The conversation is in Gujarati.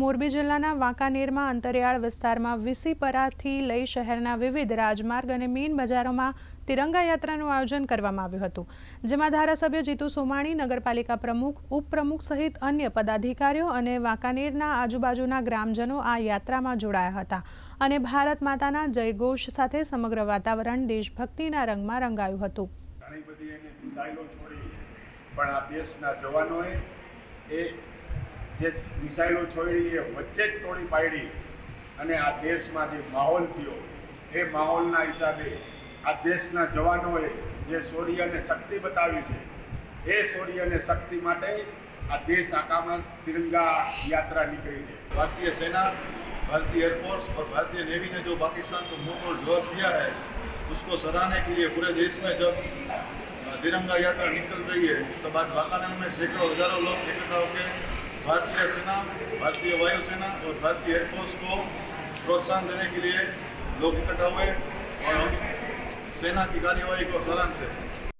મોરબી જિલ્લાના વાંકાનેરમાં અંતરિયાળ વિસ્તારમાં વિસીપરાથી લઈ શહેરના વિવિધ રાજમાર્ગ અને મેઇન બજારોમાં તિરંગા યાત્રાનું આયોજન કરવામાં આવ્યું હતું, જેમાં ધારાસભ્ય જીતુ સોમાણી, નગરપાલિકા પ્રમુખ, ઉપપ્રમુખ સહિત અન્ય પદાધિકારીઓ અને વાંકાનેરના આજુબાજુના ગ્રામજનો આ યાત્રામાં જોડાયા હતા અને ભારત માતાના જયઘોષ સાથે સમગ્ર વાતાવરણ દેશભક્તિના રંગમાં રંગાયું હતું. પણ આ દેશના જવાનોએ એ જે મિસાઇલો છોડી એ વચ્ચે જ તોડી પાડી અને આ દેશમાં જે માહોલ થયો એ માહોલના હિસાબે આ દેશના જવાનોએ જે શૌર્ય અને શક્તિ બતાવી છે એ શૌર્ય અને શક્તિ માટે આ દેશ આખામાં તિરંગા યાત્રા નીકળી છે भारतीय सेना भारतीय एयरफोर्स और भारतीय नेवी ने जो पाकिस्तान को मुंह तोड़ जवाब दिया है उसको सराहने के लिए पूरे देश में जब अ, तिरंगा यात्रा निकल रही है तब आज वाकानेर में सैकड़ों हजारों लोग इकट्ठा होकर भारतीय सेना भारतीय वायुसेना और भारतीय एयरफोर्स को प्रोत्साहन देने के लिए लोग इकट्ठा हुए और हम सेना की कार्यवाही को सराहते हैं